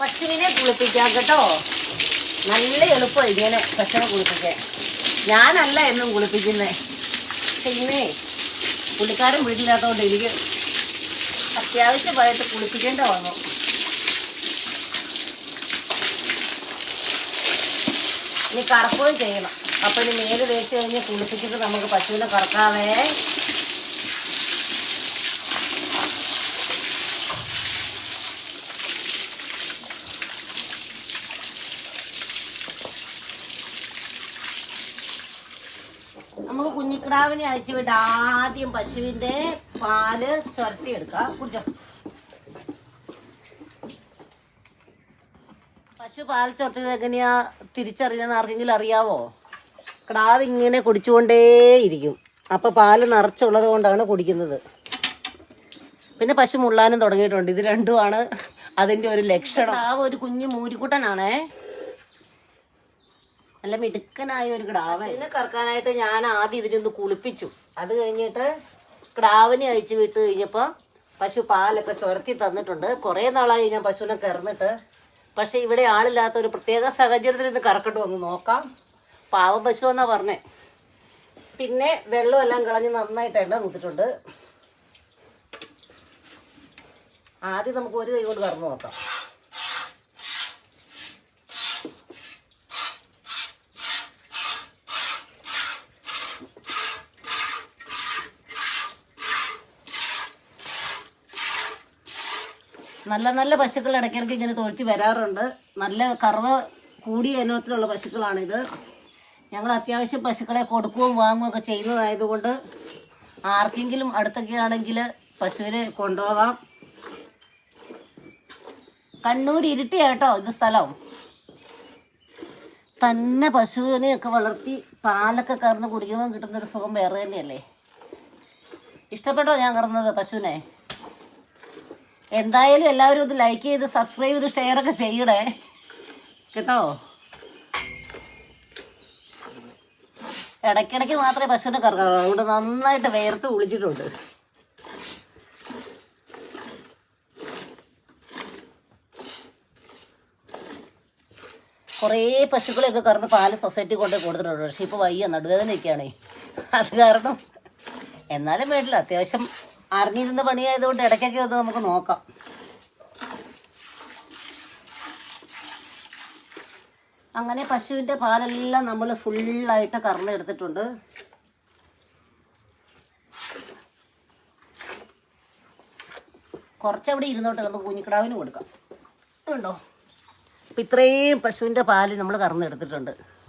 പശുവിനെ കുളിപ്പിക്കാം കേട്ടോ. നല്ല എളുപ്പം ഇങ്ങനെ പശുവിനെ കുളിപ്പിക്കാൻ. ഞാനല്ല എന്നും കുളിപ്പിക്കുന്നേ. പക്ഷെ ഇന്നേ പുള്ളിക്കാരൻ വീട്ടിലാത്തോണ്ട് എനിക്ക് അത്യാവശ്യമായിട്ട് കുളിപ്പിക്കേണ്ട വന്നു. ഇനി കറക്കുകയും ചെയ്യണം. അപ്പം ഇനി മേൽ തേച്ച് കഴിഞ്ഞ് കുളിപ്പിച്ചിട്ട് നമുക്ക് പശുവിനെ കറക്കാവേ. നമുക്ക് കുഞ്ഞിക്കിടാവിനെ അയച്ചു വിട ആദ്യം പശുവിന്റെ പാൽ എടുക്കുക. കുടിച്ചോ. പശു പാൽ ചുരത്തിയത് എങ്ങനെയാ തിരിച്ചറിയാന്ന് ആർക്കെങ്കിലും അറിയാവോ? കിടാവ് ഇങ്ങനെ കുടിച്ചുകൊണ്ടേയിരിക്കും അപ്പൊ പാൽ നിറച്ചുള്ളത് കൊണ്ടാണ് കുടിക്കുന്നത്. പിന്നെ പശു മുള്ളാനും തുടങ്ങിയിട്ടുണ്ട്. ഇത് രണ്ടുമാണ് അതിന്റെ ഒരു ലക്ഷണം. ആ ഒരു കുഞ്ഞു മൂരിക്കുട്ടനാണേ. നല്ല മിടുക്കനായ ഒരു കിടാവ് ഇതിനെ കറക്കാനായിട്ട് ഞാൻ ആദ്യം ഇതിനൊന്ന് കുളിപ്പിച്ചു. അത് കഴിഞ്ഞിട്ട് കിടാവിനെ അഴിച്ചു വിട്ട് കഴിഞ്ഞപ്പോൾ പശു പാലൊക്കെ ചുരത്തി തന്നിട്ടുണ്ട്. കുറേ നാളായി ഞാൻ പശുവിനെ കറന്നിട്ട് പക്ഷെ ഇവിടെ ആളില്ലാത്ത ഒരു പ്രത്യേക സാഹചര്യത്തിൽ ഇത് കറക്കട്ട് വന്ന് നോക്കാം. പാവ പശു എന്നാ പറഞ്ഞേ. പിന്നെ വെള്ളമെല്ലാം കളഞ്ഞ് നന്നായിട്ട് എണ്ണ കുത്തിട്ടുണ്ട് ആദ്യം നമുക്ക് ഒരു കൈ കൊണ്ട് കറന്ന് നോക്കാം. നല്ല നല്ല പശുക്കൾ ഇടയ്ക്കിടയ്ക്ക് ഇങ്ങനെ തൊഴുത്തി വരാറുണ്ട്. നല്ല കറവ കൂടിയ ഇനത്തിലുള്ള പശുക്കളാണിത്. ഞങ്ങൾ അത്യാവശ്യം പശുക്കളെ കൊടുക്കുകയും വാങ്ങുകയും ഒക്കെ ചെയ്യുന്നതായതുകൊണ്ട് ആർക്കെങ്കിലും അടുത്തൊക്കെ ആണെങ്കിൽ പശുവിനെ കൊണ്ടുപോകാം. കണ്ണൂർ ഇരുട്ടിയാട്ടോ ഇത് സ്ഥലം. തന്നെ പശുവിനെയൊക്കെ വളർത്തി പാലൊക്കെ കറന്ന് കുടിക്കുമ്പോൾ കിട്ടുന്നൊരു സുഖം വേറെ തന്നെയല്ലേ? ഇഷ്ടപ്പെട്ടോ ഞാൻ കറന്നത് പശുവിനെ? എന്തായാലും എല്ലാവരും ഒന്ന് ലൈക്ക് ചെയ്ത് സബ്സ്ക്രൈബ് ചെയ്ത് ഷെയർ ഒക്കെ ചെയ്യണേ. കേട്ടോ? ഇടയ്ക്കിടയ്ക്ക് മാത്രമേ പശുവിനെ കറക്കാറുള്ളൂ അതുകൊണ്ട് നന്നായിട്ട് വേർത്ത് കുളിച്ചിട്ടുണ്ട്. കുറേ പശുക്കളെയൊക്കെ കറന്ന് പാൽ സൊസൈറ്റി കൊണ്ട് കൊടുത്തിട്ടുണ്ട്. പക്ഷെ ഇപ്പോൾ വയ്യ നടുവേദനയൊക്കെയാണേ. അത് കാരണം എന്നാലും വേണ്ടില്ല. അത്യാവശ്യം അറിഞ്ഞിരുന്ന പണിയായതുകൊണ്ട് ഇടയ്ക്കൊക്കെ ഒന്ന് നമുക്ക് നോക്കാം. അങ്ങനെ പശുവിന്റെ പാലെല്ലാം നമ്മൾ ഫുള്ളായിട്ട് കറന്നെടുത്തിട്ടുണ്ട്. കുറച്ചവിടെ ഇരുന്നോട്ട് നമുക്ക് കുഞ്ഞിക്കിടാവിന് കൊടുക്കാം. ഉണ്ടോ? അപ്പം ഇത്രയും പശുവിന്റെ പാൽ നമ്മൾ കറന്നെടുത്തിട്ടുണ്ട്.